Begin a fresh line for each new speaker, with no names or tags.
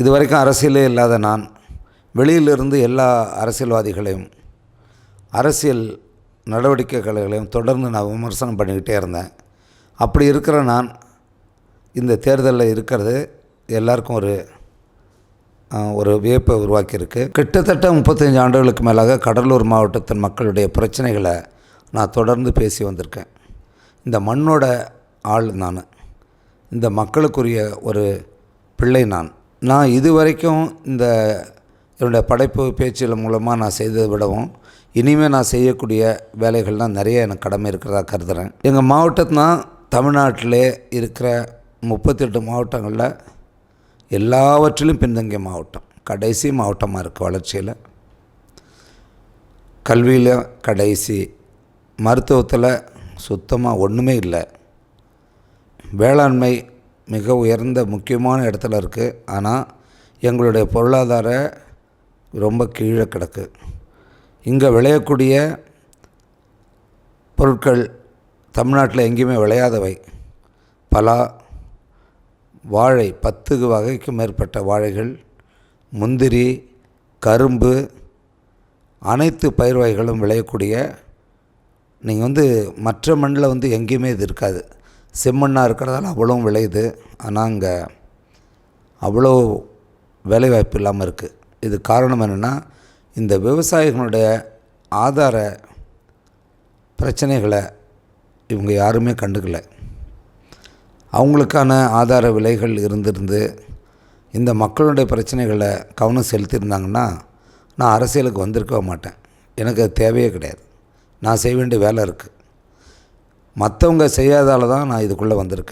இது வரைக்கும் அரசியலே இல்லாத நான் வெளியிலிருந்து எல்லா அரசியல்வாதிகளையும் அரசியல் நடவடிக்கைகளையும் தொடர்ந்து நான் விமர்சனம் பண்ணிக்கிட்டே இருந்தேன். அப்படி இருக்கிற நான் இந்த தேர்தலில் இருக்கிறது எல்லாருக்கும் ஒரு ஒரு வியப்பை உருவாக்கியிருக்கு. கிட்டத்தட்ட முப்பத்தஞ்சு ஆண்டுகளுக்கு மேலாக கடலூர் மாவட்டத்தின் மக்களுடைய பிரச்சனைகளை நான் தொடர்ந்து பேசி வந்திருக்கேன். இந்த மண்ணோட ஆள் நான். இந்த மக்களுக்குரிய ஒரு பிள்ளை நான். நான் இதுவரைக்கும் இந்த என்னுடைய படைப்பு பேச்சுகள் மூலமாக நான் செய்ததை விடவும் இனிமேல் நான் செய்யக்கூடிய வேலைகள்லாம் நிறைய எனக்கு கடமை இருக்கிறதா கருதுகிறேன் எங்கள் மாவட்டத்தினா தமிழ்நாட்டிலே இருக்கிற முப்பத்தெட்டு மாவட்டங்களில் எல்லாவற்றிலும் பின்தங்கிய மாவட்டம். கடைசி மாவட்டமாக இருக்குது வளர்ச்சியில். கல்வியில் கடைசி. மருத்துவத்தில் சுத்தமாக ஒன்றுமே இல்லை. வேளாண்மை மிக உயர்ந்த முக்கியமான இடத்துல இருக்குது ஆனால் எங்களுடைய பொருளாதார ரொம்ப கீழே கிடக்கு. இங்கே விளையக்கூடிய பொருட்கள் தமிழ்நாட்டில் எங்கேயுமே விளையாதவை. பலா வாழை பத்து வகைக்கும் மேற்பட்ட வாழைகள் முந்திரி கரும்பு அனைத்து பயிர் வகைகளும் விளையக்கூடிய நீங்கள் வந்து மற்ற மண்ணில் வந்து எங்கேயுமே இது இருக்காது. செம்மண்ணாக இருக்கிறதால அவ்வளோவும் விளையுது. ஆனால் அங்கே அவ்வளோ வேலைவாய்ப்பு இல்லாமல் இருக்குது இது காரணம் என்னென்னா இந்த விவசாயிகளுடைய ஆதார பிரச்சனைகளை இவங்க யாருமே கண்டுக்கல. அவங்களுக்கான ஆதார விலைகள் இருந்திருந்து இந்த மக்களுடைய பிரச்சனைகளை கவனம் செலுத்தியிருந்தாங்கன்னா நான் அரசியலுக்கு வந்திருக்கவே மாட்டேன். எனக்கு அது தேவையே கிடையாது. நான் செய்ய வேண்டிய வேலை இருக்குது மற்றவங்க செய்யாதால தான் நான் இதுக்குள்ளே வந்திருக்கேன்.